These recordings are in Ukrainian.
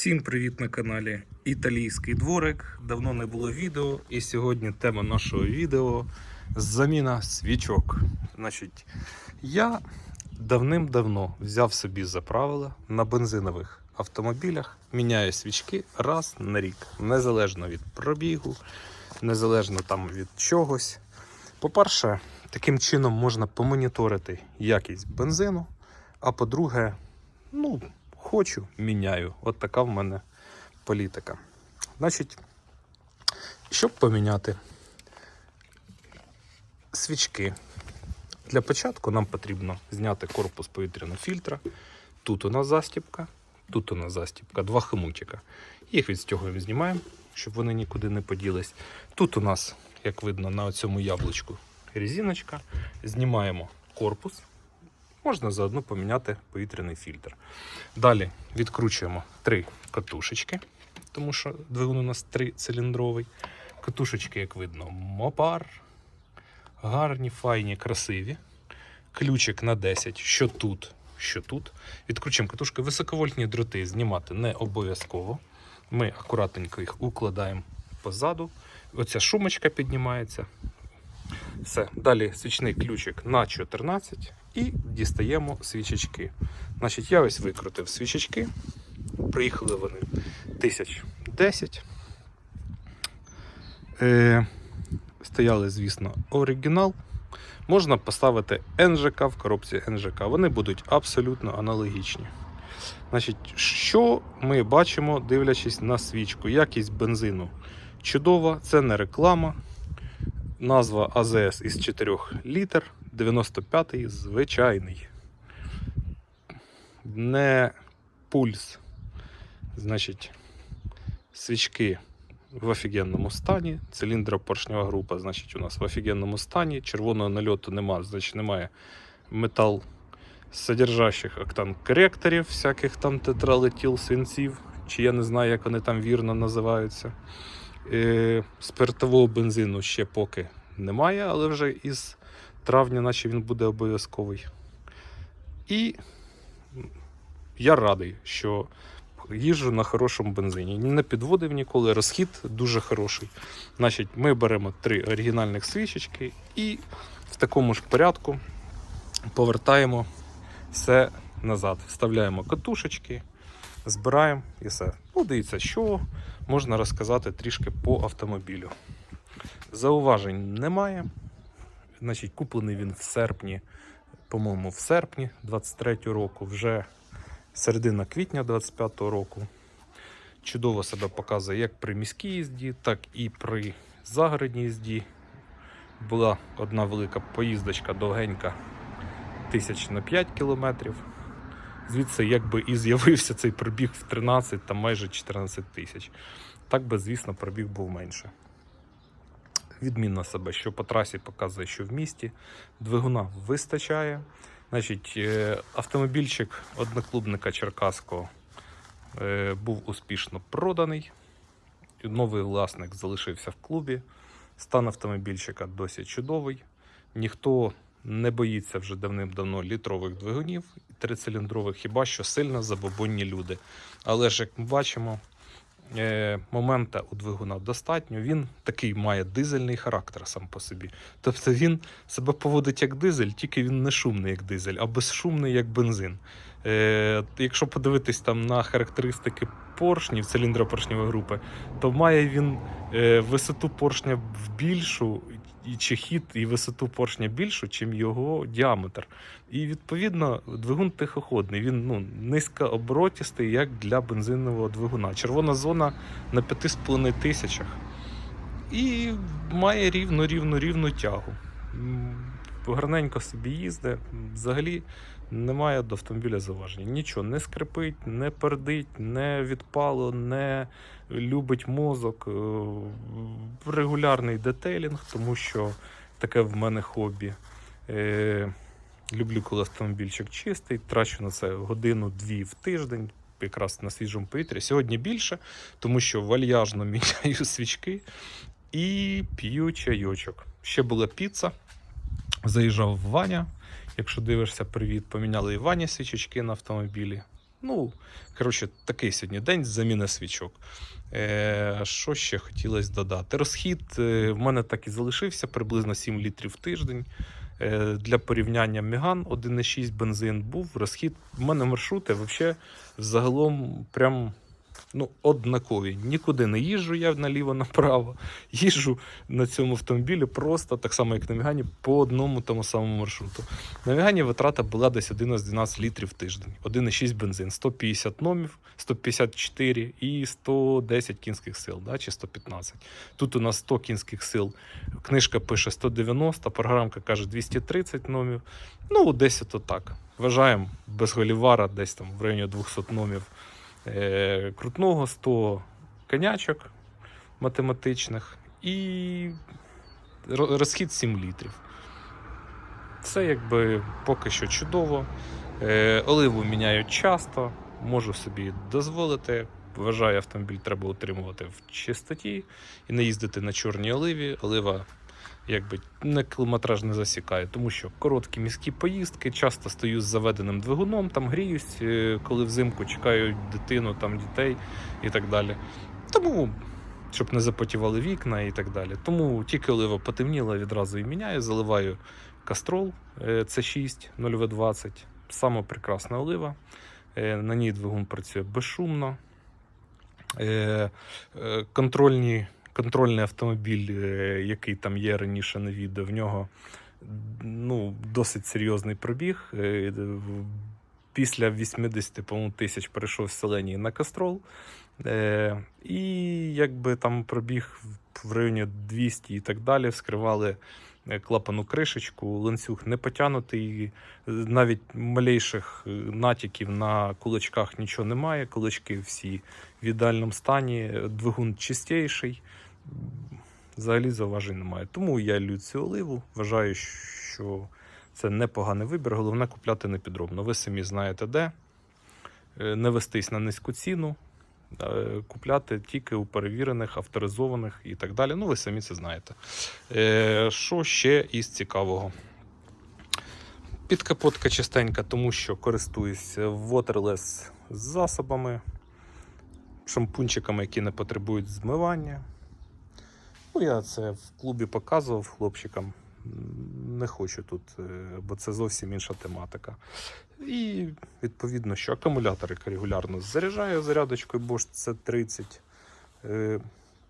Всім привіт на каналі Італійський дворик. Давно не було відео, і сьогодні тема нашого відео заміна свічок. Значить, я давним-давно взяв собі за правило на бензинових автомобілях міняю свічки раз на рік, незалежно від пробігу, незалежно там від чогось. По-перше, таким чином можна помоніторити якість бензину. А по-друге, ну, хочу, міняю. От така в мене політика. Значить, щоб поміняти свічки, для початку нам потрібно зняти корпус повітряного фільтра. Тут у нас застібка, тут у нас застібка, два хомутика. Їх відстягуємо, знімаємо, щоб вони нікуди не поділись. Тут у нас, як видно, на цьому яблучку резиночка. Знімаємо корпус. Можна заодно поміняти повітряний фільтр. Далі відкручуємо три катушечки, тому що двигун у нас трициліндровий. Катушечки, як видно, мопар. Гарні, файні, красиві. Ключик на 10, що тут, що тут. Відкручуємо катушки. Високовольтні дроти знімати не обов'язково. Ми акуратненько їх укладаємо позаду. Оця шумочка піднімається. Все. Далі свічний ключик на 14 і дістаємо свічечки. Значить, я ось викрутив свічечки. Приїхали вони 1010. Е, стояли, звісно, оригінал. Можна поставити НЖК в коробці НЖК. Вони будуть абсолютно аналогічні. Значить, що ми бачимо, дивлячись на свічку? Якість бензину чудова, це не реклама. Назва АЗС із 4 літр, 95-й звичайний. Не пульс. Значить, свічки в офігенному стані. Циліндропоршнева група, значить, у нас в офігенному стані. Червоного нальоту немає, значить, немає метал содержащих октан коректорів, всяких там тетралетіл свинців, чи я не знаю, як вони там вірно називаються. Е, спиртового бензину ще поки немає, але вже із травня, наче він буде обов'язковий. І я радий, що їжджу на хорошому бензині. Не підводив ніколи, розхід дуже хороший. Значить, ми беремо три оригінальних свічечки і в такому ж порядку повертаємо все назад. Вставляємо катушечки, збираємо і все. Ну, дивіться, що можна розказати трішки по автомобілю. Зауважень немає. Значить, куплений він в серпні, по-моєму, в серпні 23 року, вже середина квітня 25 року. Чудово себе показує як при міській їзді, так і при загородній їзді. Була одна велика поїздочка довгенька, тисяч на 5 кілометрів. Звідси, якби і з'явився цей пробіг в 13 та майже 14 тисяч. Так би, звісно, пробіг був менше. Відмінно себе, що по трасі показує, що в місті двигуна вистачає. Значить, е, автомобільчик одноклубника Черкаського е, був успішно проданий. Новий власник залишився в клубі. Стан автомобільчика досить чудовий. Ніхто не боїться вже давним-давно літрових двигунів трициліндрових, хіба що сильно забобонні люди. Але ж, як ми бачимо, момента у двигуна достатньо. Він такий має дизельний характер сам по собі. Тобто він себе поводить як дизель, тільки він не шумний як дизель, а безшумний як бензин. Е, якщо подивитись там на характеристики поршнів, циліндропоршньової групи, то має він е, висоту поршня в більшу, і чи хід і висоту поршня більшу, чим його діаметр. І відповідно двигун тихоходний. Він ну, низькооборотістий, як для бензинового двигуна. Червона зона на 5,5 тисячах. І має рівну, рівну, рівну тягу. М, Гарненько собі їздить. Взагалі немає до автомобіля зауважень. Нічого не скрипить, не пердить, не відпало, не любить мозок. Е, Регулярний детейлінг, тому що таке в мене хобі. Е, Люблю, коли автомобільчик чистий, трачу на це годину-дві в тиждень, якраз на свіжому повітрі. Сьогодні більше, тому що вальяжно міняю свічки і п'ю чайочок. Ще була піца. Заїжджав в Ваня. Якщо дивишся, привіт, поміняли і Вані свічечки на автомобілі. Ну, коротше, такий сьогодні день заміна свічок. Е, що ще хотілося додати? Розхід е, в мене так і залишився приблизно 7 літрів в тиждень. Е, для порівняння Меган 1,6 бензин був. Розхід в мене маршрути взагалі загалом прям ну, однакові. Нікуди не їжджу я наліво-направо. Їжджу на цьому автомобілі просто так само, як на Мегані, по одному тому самому маршруту. На Мегані витрата була десь 11-12 літрів в тиждень. 1,6 бензин, 150 номів, 154 і 110 кінських сил, да, чи 115. Тут у нас 100 кінських сил. Книжка пише 190, програмка каже 230 номів. Ну, десь ото так. Вважаємо без голівара, десь там в районі 200 номів крутного, 100 конячок математичних і розхід 7 літрів. Це якби поки що чудово. Е, оливу міняють часто, можу собі дозволити. Вважаю, автомобіль треба утримувати в чистоті і не їздити на чорній оливі. Олива якби не кілометраж не засікає, тому що короткі міські поїздки, часто стою з заведеним двигуном, там гріюсь, е, коли взимку чекаю дитину, там дітей і так далі. Тому, щоб не запотівали вікна і так далі. Тому тільки олива потемніла, відразу і міняю, заливаю кастрол е, C6 0V20. Саме прекрасна олива. Е, На ній двигун працює безшумно. Е, Контрольні, контрольний автомобіль, е, який там є раніше на відео, в нього ну, досить серйозний пробіг. Е, Після 80 по-моєму, тисяч перейшов з Селенії на Кастрол. Е, і якби там пробіг в- районі 200 і так далі, вскривали клапану кришечку, ланцюг не потягнутий, е, навіть малейших е, натяків на кулачках нічого немає. Кулачки всі в ідеальному стані, е, двигун чистіший. Взагалі зауважень немає. Тому я цю оливу. Вважаю, що це непоганий вибір. Головне купляти непідробно. Ви самі знаєте де. Е, Не вестись на низьку ціну, е, купляти тільки у перевірених, авторизованих і так далі. Ну, ви самі це знаєте. Е, Що ще із цікавого? Підкапотка чистенька, тому що користуюсь waterless засобами, шампунчиками, які не потребують змивання. Ну, я це в клубі показував хлопчикам. Не хочу тут, е, бо це зовсім інша тематика. І відповідно, що акумулятори регулярно заряджаю зарядочкою Bosch C30. Е,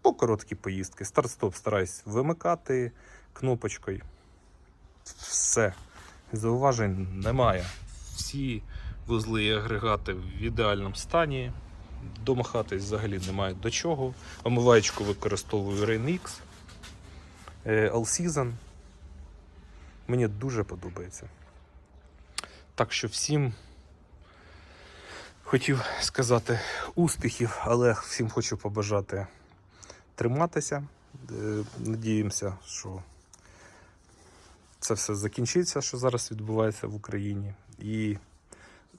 По короткі поїздки. Старт-стоп стараюсь вимикати кнопочкою. Все. Зауважень немає. Всі вузли і агрегати в ідеальному стані. Домахатись взагалі немає до чого. Омиваєчку використовую RainX. Е, All Season. Мені дуже подобається. Так що всім хотів сказати успіхів, але всім хочу побажати триматися. Е, Надіємося, що це все закінчиться, що зараз відбувається в Україні. І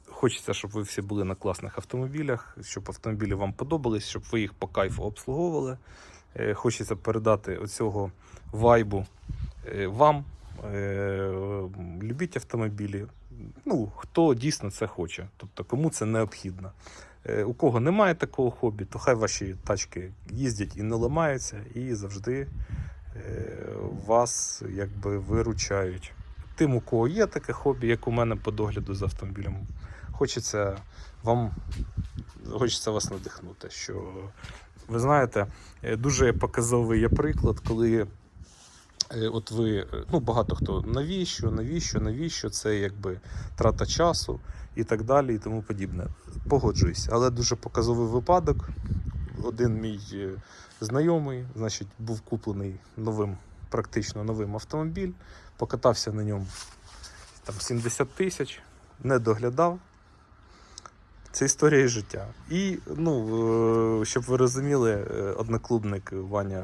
хочеться, щоб ви всі були на класних автомобілях, щоб автомобілі вам подобались, щоб ви їх по кайфу обслуговували. Е, Хочеться передати оцього вайбу е, вам. Е, Любіть автомобілі. Ну, хто дійсно це хоче, тобто кому це необхідно. Е, У кого немає такого хобі, то хай ваші тачки їздять і не ламаються, і завжди е, вас якби виручають. Тим, у кого є таке хобі, як у мене по догляду за автомобілем, хочеться вам хочеться вас надихнути. Що ви знаєте, дуже показовий є приклад, коли от ви, е, ну багато хто навіщо, навіщо, навіщо, це якби трата часу і так далі, і тому подібне. Погоджуюсь, але дуже показовий випадок. Один мій е, знайомий, значить, був куплений новим, практично новим автомобіль, покатався на ньому там 70 тисяч, не доглядав. Це історія життя. І, ну, е, щоб ви розуміли, е, одноклубник Ваня,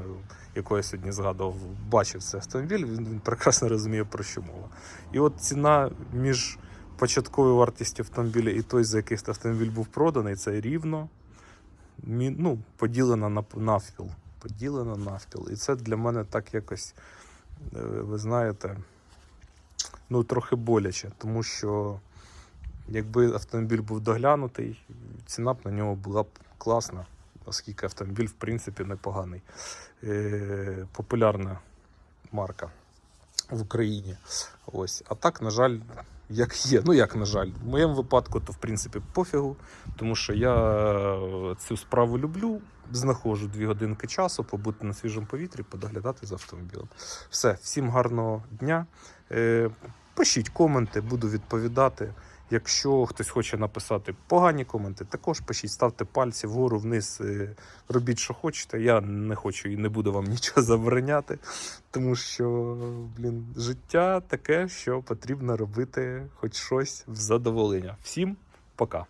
якого я сьогодні згадував, бачив цей автомобіль, він, він прекрасно розуміє, про що мова. І от ціна між початковою вартістю автомобіля і той, за який автомобіль був проданий, це рівно ну, поділена на навпіл. Поділена навпіл. І це для мене так якось, е, ви знаєте, ну, трохи боляче, тому що Якби автомобіль був доглянутий, ціна б на нього була б класна, оскільки автомобіль, в принципі, непоганий. Е, популярна марка в Україні. Ось. А так, на жаль, як є. Ну як на жаль, в моєму випадку, то в принципі пофігу, тому що я е, цю справу люблю. Знаходжу дві годинки часу, побути на свіжому повітрі, подоглядати за автомобілем. Все, всім гарного дня. Е, пишіть коменти, буду відповідати. Якщо хтось хоче написати погані коменти, також пишіть, ставте пальці вгору, вниз, е, робіть, що хочете. Я не хочу і не буду вам нічого забороняти, тому що, блін, життя таке, що потрібно робити хоч щось в задоволення. Всім пока.